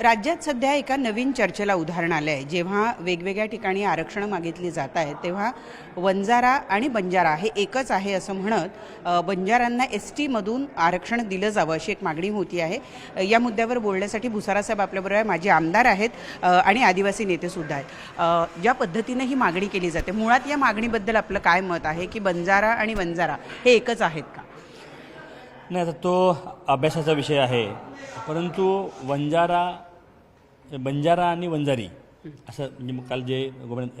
राज्यात सध्या एका नवीन चर्चेला उदाहरण आलं आहे जेव्हा वेगवेगळ्या ठिकाणी आरक्षणं मागितली जात आहेत तेव्हा वंजारा आणि बंजारा हे एकच आहे असं म्हणत बंजारांना एस टीमधून आरक्षण दिलं जावं अशी एक मागणी होती आहे. या मुद्द्यावर बोलण्यासाठी भुसारासाहेब आपल्याबरोबर आहे. आमदार आहेत आणि आदिवासी नेतेसुद्धा आहेत. ज्या पद्धतीनं ही मागणी केली जाते मुळात या मागणीबद्दल आपलं काय मत आहे की बंजारा आणि वंजारा हे एकच आहेत का? नाही आता तो अभ्यासाचा विषय आहे. परंतु वंजारा बंजारा आणि वंजारी असं म्हणजे मग काल जे गोविंद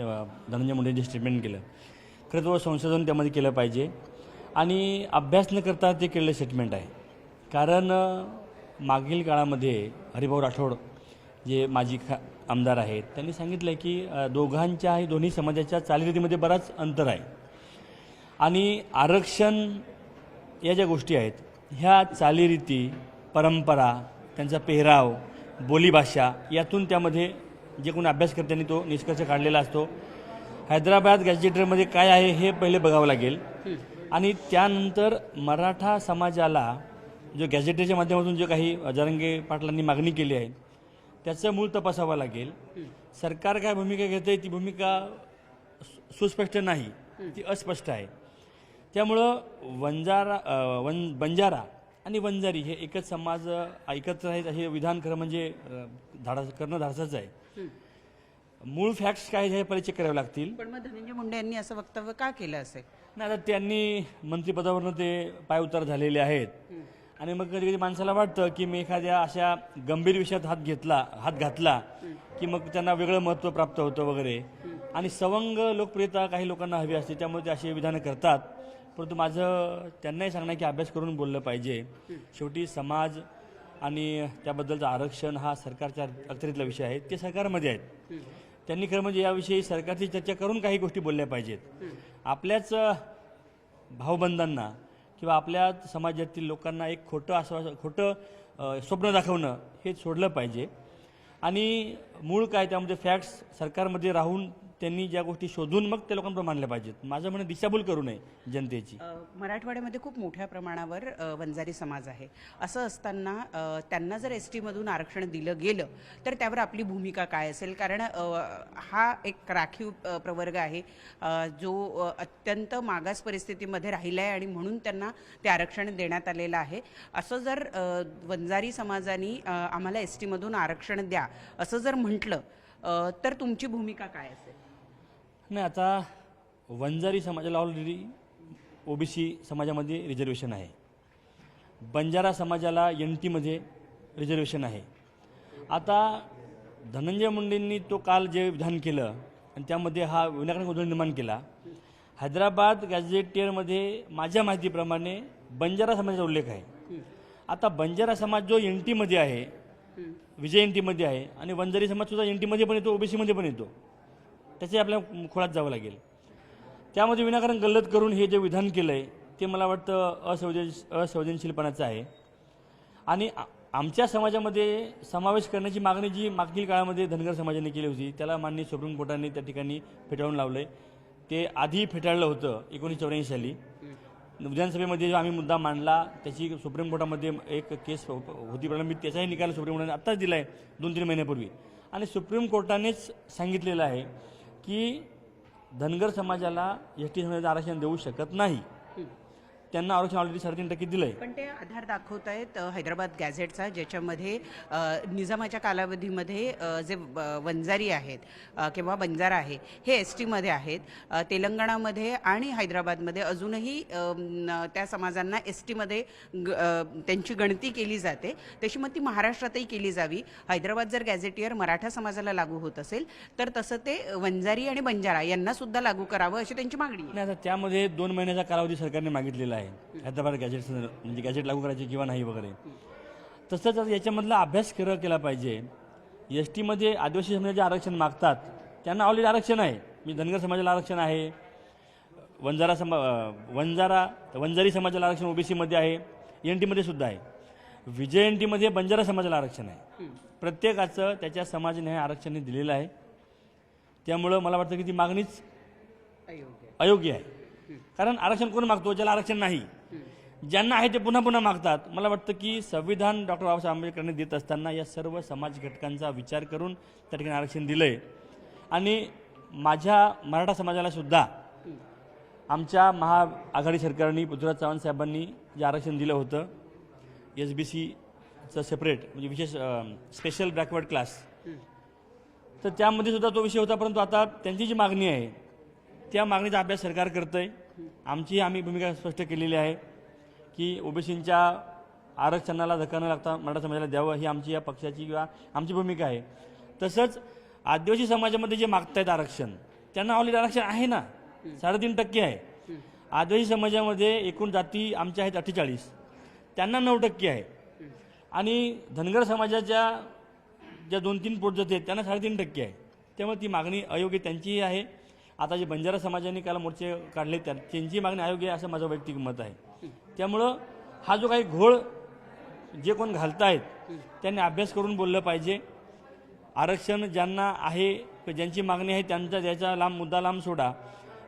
धनंजय मुंडे जे स्टेटमेंट केलं खरं तो संशोधन त्यामध्ये केलं पाहिजे. आणि अभ्यास न करता ते केलेलं स्टेटमेंट आहे. कारण मागील काळामध्ये हरिभाऊ राठोड जे माजी खा आमदार आहेत त्यांनी सांगितलं आहे की दोघांच्या दोघांच्या दोन्ही समाजाच्या चालीरीतीमध्ये बराच अंतर आहे. आणि आरक्षण या ज्या गोष्टी आहेत ह्या चालीरीती परंपरा त्यांचा पेहराव बोलीभाषा यातून त्यामध्ये जे कोणी अभ्यासकर्त्यांनी तो निष्कर्ष काढलेला असतो. हैदराबाद गॅजेटरमध्ये काय आहे हे पहिले बघावं लागेल. आणि त्यानंतर मराठा समाजाला जो गॅजेटरच्या माध्यमातून जे काही जरंगे पाटलांनी मागणी केली आहे त्याचं मूळ तपासावं लागेल. सरकार काय भूमिका घेते ती भूमिका सु- सुस्पष्ट नाही ती अस्पष्ट आहे. त्यामुळं वंजारा वन बंजारा आणि वंजारी हे एकच समाज एकत्र आहेत हे विधान खरं म्हणजे अ, धाडस करणं धाडसाचं आहे. मूळ फॅक्ट्स काय हे चेक करावे लागतील. पण मग धनंजय मुंडे यांनी असं वक्तव्य का केलं असेल नाही आता त्यांनी मंत्रिपदावरनं ते पायउतार झालेले आहेत. आणि मग कधी कधी माणसाला वाटतं की मी एखाद्या अशा गंभीर विषयात हात घेतला हात घातला की मग त्यांना वेगळं महत्त्व प्राप्त होतं वगैरे. आणि सवंग लोकप्रियता काही लोकांना हवी असते त्यामुळे ते अशी विधानं करतात. परंतु माझं त्यांनाही सांगणं की अभ्यास करून बोललं पाहिजे. शेवटी समाज आणि त्याबद्दलचं आरक्षण हा सरकारच्या अखत्यारीतला विषय आहे. ते सरकारमध्ये आहेत. त्यांनी खरं म्हणजे याविषयी सरकारची चर्चा करून काही गोष्टी बोलल्या पाहिजेत. आपल्याच भावबंधांना किंवा आपल्या समाजातील लोकांना एक खोटं आश्वास खोटं स्वप्न दाखवणं हे सोडलं पाहिजे. आणि मूळ काय त्यामध्ये फॅक्ट्स सरकारमध्ये राहून त्यांनी ज्या गोष्टी शोधून मग त्या लोकांपर्यंत मांडल्या पाहिजेत. माझं म्हणणं दिशाभूल करू नये जनतेची. मराठवाड्यामध्ये खूप मोठ्या प्रमाणावर वंजारी समाज आहे. असं असताना त्यांना जर एस टीमधून आरक्षण दिलं गेलं तर त्यावर आपली भूमिका काय असेल? कारण हा एक राखीव प्रवर्ग आहे जो अत्यंत मागास परिस्थितीमध्ये राहिला आहे आणि म्हणून त्यांना ते आरक्षण देण्यात आलेलं आहे. असं जर वंजारी समाजाने आम्हाला एस टीमधून आरक्षण द्या असं जर म्हटलं तर तुमची भूमिका काय असेल? नाही आता वंजारी समाजाला ऑलरेडी ओबीसी समाजामध्ये रिझर्वेशन आहे. बंजारा समाजाला एन टीमध्ये रिझर्वेशन आहे. आता धनंजय मुंडेंनी तो काल जे विधान केलं आणि त्यामध्ये हा विनाकारण गोंधळ निर्माण केला. हैदराबाद गॅझेटियरमध्ये माझ्या माहितीप्रमाणे बंजारा समाजाचा उल्लेख आहे. आता बंजारा समाज जो एन टीमध्ये आहे विजय एन टीमध्ये आहे आणि वंजारी समाज सुद्धा एन टीमध्ये पण येतो ओबीसीमध्ये पण येतो. त्याचे आपल्या खोळात जावं लागेल. त्यामध्ये विनाकारण गल्लत करून हे जे विधान केलं आहे ते मला वाटतं असंवेदन असंवेदनशीलपणाचं आहे. आणि आमच्या समाजामध्ये समावेश करण्याची मागणी जी मागील काळामध्ये धनगर समाजाने केली होती त्याला माननीय सुप्रीम कोर्टाने त्या ठिकाणी फेटाळून लावलं आहे ते आधी फेटाळलं होतं एकोणीसशे चौऱ्याऐंशी साली. विधानसभेमध्ये जो आम्ही मुद्दा मांडला त्याची सुप्रीम कोर्टामध्ये एक केस हो, होती प्रलंबित त्याचाही निकाल सुप्रीम कोर्टाने आत्ताच दिला आहे दोन तीन महिन्यापूर्वी. आणि सुप्रीम कोर्टानेच सांगितलेलं आहे की धनगर समाजाला एस टी समाजाचं आरक्षण देऊ शकत नाही. त्यांना आरक्षण ऑलरेडी साडेतीन टक्के दिलं आहे पण ते आधार दाखवत आहेत हैदराबाद गॅझेटचा ज्याच्यामध्ये निजामाच्या कालावधीमध्ये जे वंजारी आहेत किंवा बंजारा आहे हे एस टीमध्ये आहेत तेलंगणामध्ये आणि हैदराबादमध्ये. अजूनही त्या समाजांना एस टीमध्ये त्यांची गणती केली जाते. तशी मग ती महाराष्ट्रातही केली जावी. हैदराबाद जर गॅझेटियर मराठा समाजाला लागू होत असेल तर तसं ते वंजारी आणि बंजारा यांना सुद्धा लागू करावं अशी त्यांची मागणी त्यामध्ये दोन महिन्याचा कालावधी सरकारने मागितलेला आहे. हैदराबाद गॅजेट म्हणजे गॅजेट लागू करायचे किंवा नाही वगैरे. तसंच याच्यामधला अभ्यास कर केला पाहिजे. एस टीमध्ये आदिवासी समाजाचे आरक्षण मागतात त्यांना ऑलरेडी आरक्षण आहे. मी धनगर समाजाला आरक्षण आहे. वंजारा समा वंजारा वंजारी समाजाला आरक्षण ओबीसीमध्ये आहे. एन टीमध्ये सुद्धा आहे. विजय एन टीमध्ये बंजारा समाजाला आरक्षण आहे. प्रत्येकाचं त्याच्या समाजाने हे आरक्षण दिलेलं आहे. त्यामुळं मला वाटतं की ती मागणीच अयोग्य आहे. कारण आरक्षण कोण मागतो? ज्याला आरक्षण नाही. ज्यांना आहे ते पुन्हा पुन्हा मागतात. मला वाटतं की संविधान डॉक्टर बाबासाहेब आंबेडकरांनी देत असताना या सर्व समाज घटकांचा विचार करून त्या ठिकाणी आरक्षण दिलं आहे आणि माझ्या मराठा समाजाला सुद्धा आमच्या महाआघाडी सरकारने पृथ्वीराज चव्हाण साहेबांनी जे आरक्षण दिलं होतं एस बी सीचं सेपरेट म्हणजे विशेष स्पेशल बॅकवर्ड क्लास तर त्यामध्ये सुद्धा तो विषय होता परंतु आता त्यांची जी मागणी आहे त्या मागणीचा अभ्यास सरकार करतं आहे आमची आम्ही भूमिका स्पष्ट केलेली आहे की ओबीसींच्या आरक्षणाला धक्का न लागता मराठा समाजाला द्यावं ही आमची या पक्षाची किंवा आमची भूमिका आहे. तसंच आदिवासी समाजामध्ये जे मागतायत आरक्षण त्यांना ऑलरेडी आरक्षण आहे ना? साडेतीन टक्के आहे. आदिवासी समाजामध्ये एकूण जाती आमच्या आहेत अठ्ठेचाळीस. त्यांना नऊ टक्के आहे. आणि धनगर समाजाच्या ज्या दोन तीन पोटजाती आहेत त्यांना साडेतीन टक्के आहे. त्यामुळे ती मागणी अयोग्य त्यांचीही आहे. आता जे बंजारा समाजाने काल मोर्चे काढले त्या त्यांची मागणी अयोग्य आहे असं माझं वैयक्तिक मत आहे. त्यामुळं हा जो काही घोळ जे कोण घालतायत त्यांनी अभ्यास करून बोललं पाहिजे. आरक्षण ज्यांना आहे ज्यांची मागणी आहे त्यांचा त्याचा लांब मुद्दा लांब सोडा.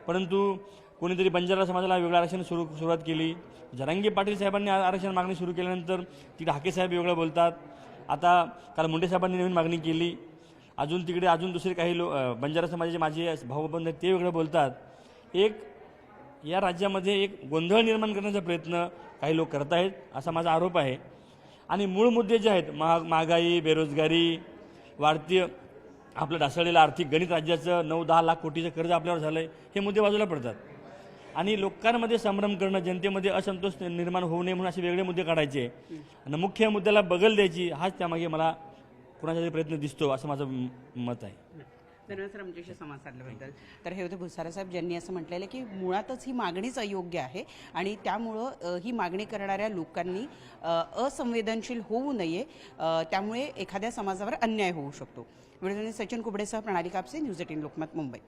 परंतु कोणीतरी बंजारा समाजाला वेगळं आरक्षण सुरू सुरुवात केली. जरांगी पाटील साहेबांनी आरक्षण मागणी सुरू केल्यानंतर ती ढाके साहेब वेगळं बोलतात. आता काल मुंडे साहेबांनी नवीन मागणी केली. अजून तिकडे अजून दुसरे काही लो बंजारा समाजाचे माझे भाऊबंद आहेत ते वेगळं बोलतात. एक या राज्यामध्ये एक गोंधळ निर्माण करण्याचा प्रयत्न काही लोक करत आहेत असा माझा आरोप आहे. आणि मूळ मुद्दे जे आहेत महाग महागाई बेरोजगारी वाढती आपलं ढासळलेलं आर्थिक गणित राज्याचं नऊ दहा लाख कोटीचं कर्ज आपल्यावर झालं आहे हे मुद्दे बाजूला पडतात. आणि लोकांमध्ये संभ्रम करणं जनतेमध्ये असंतोष निर्माण होऊ नये म्हणून असे वेगळे मुद्दे काढायचे. आणि मुख्य मुद्द्याला बगल द्यायची हाच त्यामागे मला कुणाचा तरी प्रयत्न दिसतो असं माझं मत आहे. धन्यवाद सर आमच्याशी संवाद साधल्याबद्दल. तर हे होते भुसारा साहेब ज्यांनी असं म्हटलेलं आहे की मुळातच ही मागणीच अयोग्य आहे आणि त्यामुळं ही मागणी करणाऱ्या लोकांनी असंवेदनशील होऊ नये त्यामुळे एखाद्या समाजावर अन्याय होऊ शकतो. व्हिडिओ सचिन कुबडेसह प्रणाली कापसे न्यूज एटीन लोकमत मुंबई.